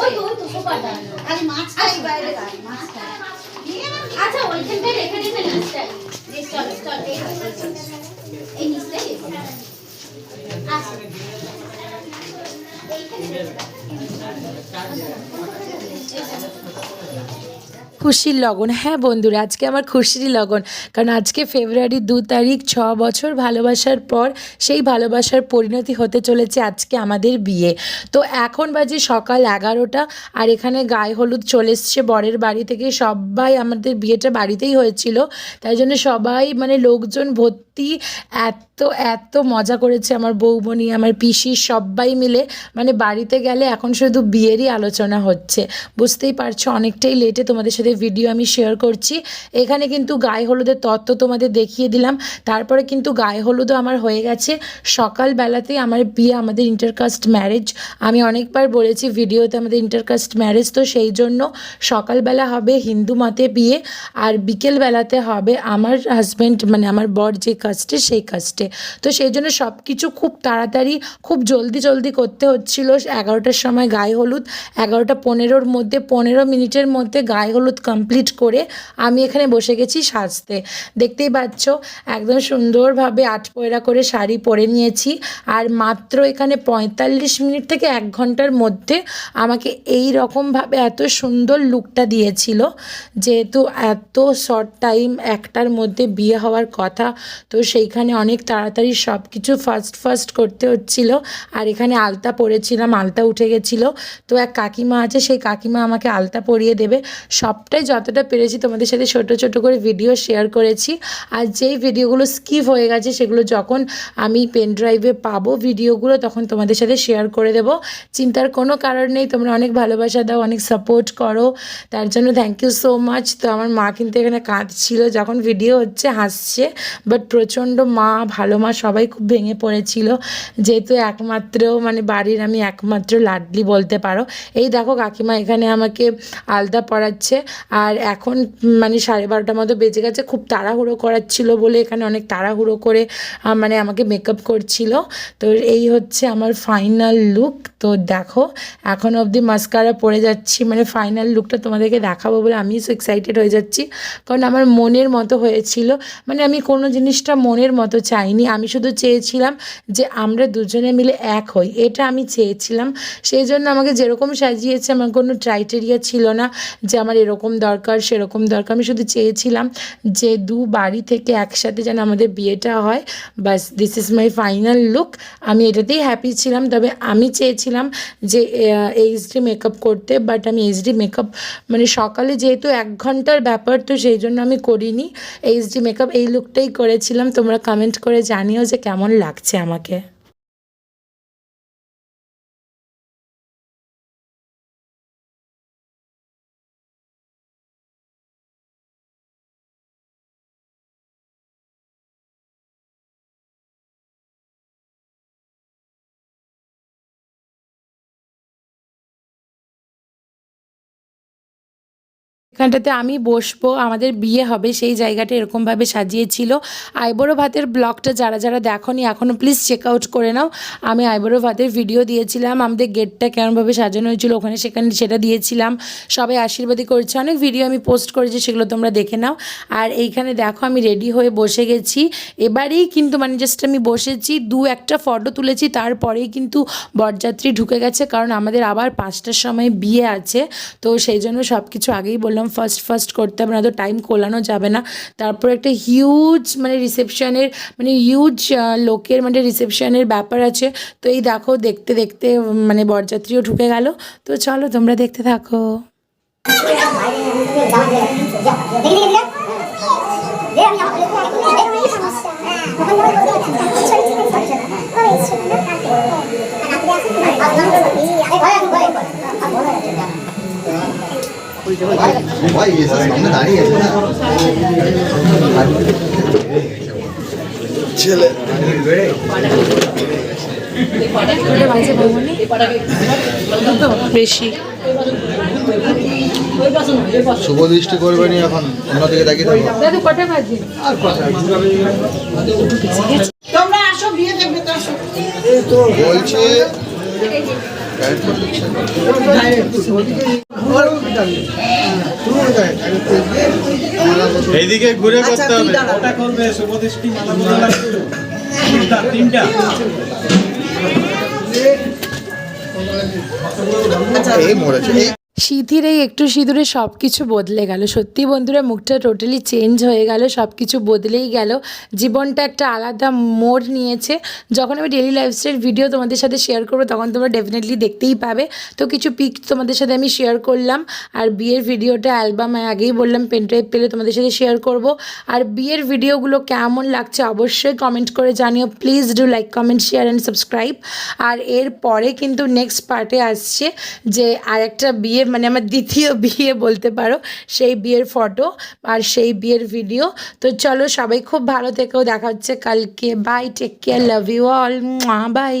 ওই তো ওই তো সোফাটা খালি মাছটাই বাইরে মাছটা আচ্ছা ওইখানটা রেখে দিবেন মাছটা এই চল চল এই এই আচ্ছা। আচ্ছা খুশির লগন। হ্যাঁ বন্ধুরা, আজকে আমার খুশিরই লগন। কারণ আজকে ফেব্রুয়ারি দু তারিখ, ছ বছর ভালোবাসার পর সেই ভালোবাসার পরিণতি হতে চলেছে আজকে আমাদের বিয়ে। তো এখন বাজে সকাল এগারোটা আর এখানে গায়ে হলুদ চলে এসছে বরের বাড়ি থেকে। সবাই আমাদের বিয়েটা বাড়িতেই হয়েছিল। তাই জন্য সবাই মানে লোকজন ভর্তি এত এত মজা করেছে আমার বৌমণি, আমার পিসি সবাই মিলে। মানে বাড়িতে গেলে এখন শুধু বিয়েরই আলোচনা হচ্ছে। বুঝতেই পারছ, অনেকটাই লেটে তোমাদের সাথে ভিডিও আমি শেয়ার করছি। এখানে কিন্তু গায়ে হলুদের তত্ত্ব তোমাদের দেখিয়ে দিলাম। তারপরে কিন্তু গায়ে হলুদও আমার হয়ে গেছে। সকালবেলাতেই আমার বিয়ে, আমাদের ইন্টারকাস্ট ম্যারেজ আমি অনেকবার বলেছি ভিডিওতে আমাদের ইন্টারকাস্ট ম্যারেজ তো সেই জন্য সকালবেলা হবে হিন্দু মতে বিয়ে আর বিকেলবেলাতে হবে আমার হাজব্যান্ড মানে আমার বর যে কাস্টে সেই কাস্টে তো সেই জন্য সব কিছু খুব তাড়াতাড়ি, খুব জলদি জলদি করতে হচ্ছিল। এগারোটার সময় গায়ে হলুদ, এগারোটা পনেরোর মধ্যে, পনেরো মিনিটের মধ্যে গায়ে হলুদ কমপ্লিট করে আমি এখানে বসে গেছি সাজতে। দেখতেই পাচ্ছ, একদম সুন্দরভাবে আট পয়রা করে শাড়ি পরে নিয়েছি। আর মাত্র এখানে পঁয়তাল্লিশ মিনিট থেকে এক ঘণ্টার মধ্যে আমাকে এই রকমভাবে এত সুন্দর লুকটা দিয়েছিল। যেহেতু এত শর্ট টাইম একটার মধ্যে বিয়ে হওয়ার কথা, তো সেইখানে অনেক তাড়াতাড়ি সব কিছু ফার্স্ট ফার্স্ট করতে হচ্ছিল। আর এখানে আলতা পরেছিলাম, আলতা উঠে গেছিল। তো এক কাকিমা আছে, সেই কাকিমা আমাকে আলতা পরিয়ে দেবে। সবটাই যতটা পেরেছি তোমাদের সাথে ছোট ছোট করে ভিডিও শেয়ার করেছি। আর যেই ভিডিওগুলো স্কিপ হয়ে গেছে, সেগুলো যখন আমি পেন ড্রাইভে পাবো ভিডিওগুলো তখন তোমাদের সাথে শেয়ার করে দেবো। চিন্তার কোনো কারণ নেই, তোমরা অনেক ভালোবাসা দাও, অনেক সাপোর্ট করো। তার জন্য থ্যাংক ইউ সো মাচ তো আমার মা কিন্তু এখানে কাঁদছিল যখন ভিডিও হচ্ছে, হাসছে। বাট প্রচণ্ড মা, ভালো মা, সবাই খুব ভেঙে পড়েছিল। যেহেতু একমাত্র মানে বাড়ির আমি একমাত্র লাডলি বলতে পারো। এই দেখো কাকিমা এখানে আমাকে আলতা পরাচ্ছে। আর এখন মানে সাড়ে বারোটার মতো বেজে গেছে, খুব তাড়াহুড়ো করাচ্ছিল বলে এখানে অনেক তাড়াহুড়ো করে মানে আমাকে মেকআপ করছিল। তো এই হচ্ছে আমার ফাইনাল লুক তো দেখো, এখন অবধি মাস্কারা পরে যাচ্ছি মানে ফাইনাল লুকটা তোমাদেরকে দেখাবো বলে আমি সো এক্সাইটেড হয়ে যাচ্ছি। কারণ আমার মনের মতো হয়েছিল মানে আমি কোনো জিনিসটা মনের মতো চাইনি। আমি শুধু চেয়েছিলাম যে আমরা দুজনে মিলে এক হই, এটা আমি চেয়েছিলাম। সেই জন্য আমাকে যেরকম সাজিয়েছে, আমার কোনো ক্রাইটেরিয়া ছিল না যে আমার এরকম দরকার, সেরকম দরকার। আমি শুধু চেয়েছিলাম যে দু বাড়ি থেকে একসাথে যেন আমাদের বিয়েটা হয়। বাস this is my final look আমি এটাতেই হ্যাপি ছিলাম। তবে আমি চেয়েছিলাম যে এইচডি মেকআপ করতে। বাট আমি এইচডি মেকআপ মানে সকালে যেহেতু এক ঘণ্টার ব্যাপার, তো সেই জন্য আমি করিনি। এইচডি মেকআপ এই লুকটাই করেছিলাম। তোমরা কমেন্ট করে জানিও যে কেমন লাগছে আমাকে। এখানটাতে আমি বসবো, আমাদের বিয়ে হবে, সেই জায়গাটা এরকমভাবে সাজিয়েছিল। আইবুড়ো ভাতের ব্লগটা যারা যারা দেখোনি এখনও প্লিজ চেক আউট করে নাও। আমি আইবুড়ো ভাতের ভিডিও দিয়েছিলাম, আমাদের গেটটা কেমনভাবে সাজানো হয়েছিল ওখানে সেখানে সেটা দিয়েছিলাম। সবাই আশীর্বাদই করেছে। অনেক ভিডিও আমি পোস্ট করেছি, সেগুলো তোমরা দেখে নাও। আর এইখানে দেখো, আমি রেডি হয়ে বসে গেছি। এবারেই কিন্তু মানে জাস্ট আমি বসেছি, দু একটা ফটো তুলেছি, তারপরেই কিন্তু বরযাত্রী ঢুকে গেছে। কারণ আমাদের আবার পাঁচটার সময় বিয়ে আছে, তো সেই জন্য সব কিছু আগেই বললাম। ফার্স্ট ফার্স্ট করতে হবে না তো টাইম কোলানো যাবে না। তারপর একটা হিউজ মানে রিসেপশনের মানে হিউজ লোকের মানে রিসেপশনের ব্যাপার আছে। তো এই দেখো দেখতে দেখতে মানে বরযাত্রীও ঢুকে গেল। তো চলো তোমরা দেখতে থাকো। ভাই এসে সামনে দাঁড়িয়ে আছে না ছেলে বেশি। শুভ দৃষ্টি করবেনি এখন অন্যদিকে তাকিয়ে থাকো। দাদু কটা বাজে? আর কথা তোমরা আসো বিয়ে দেখবে তো বলছে এইদিকে ঘুরে করতে হবে। ওটা করবে শুভদৃষ্টি মালা বদল তিনটা তিনটা। এই মরেছে। এই সিঁথির এই একটু সিঁদুরে সব কিছু বদলে গেল। সত্যি বন্ধুরা, মুখটা টোটালি চেঞ্জ হয়ে গেল সব কিছু বদলেই গেল। জীবনটা একটা আলাদা মোড় নিয়েছে। যখন আমি ডেলি লাইফস্টাইল ভিডিও তোমাদের সাথে শেয়ার করব, তখন তোমরা ডেফিনেটলি দেখতেই পাবে। তো কিছু পিক তোমাদের সাথে আমি শেয়ার করলাম। আর বিয়ের ভিডিওটা অ্যালবাম আগেই বললাম পেনড্রাইভ পেলে তোমাদের সাথে শেয়ার করব। আর বিয়ের ভিডিওগুলো কেমন লাগছে অবশ্যই কমেন্ট করে জানিও। Please do like comment share and subscribe আর এর পরে কিন্তু নেক্সট পার্টে আসছে যে আরেকটা বিয়ে মানে আমার দ্বিতীয় বিয়ে বলতে পারো সেই বিয়ের ফটো আর সেই বিয়ের ভিডিও তো চলো সবাই খুব ভালো থেকেও দেখা হচ্ছে কালকে। Bye take care love you all bye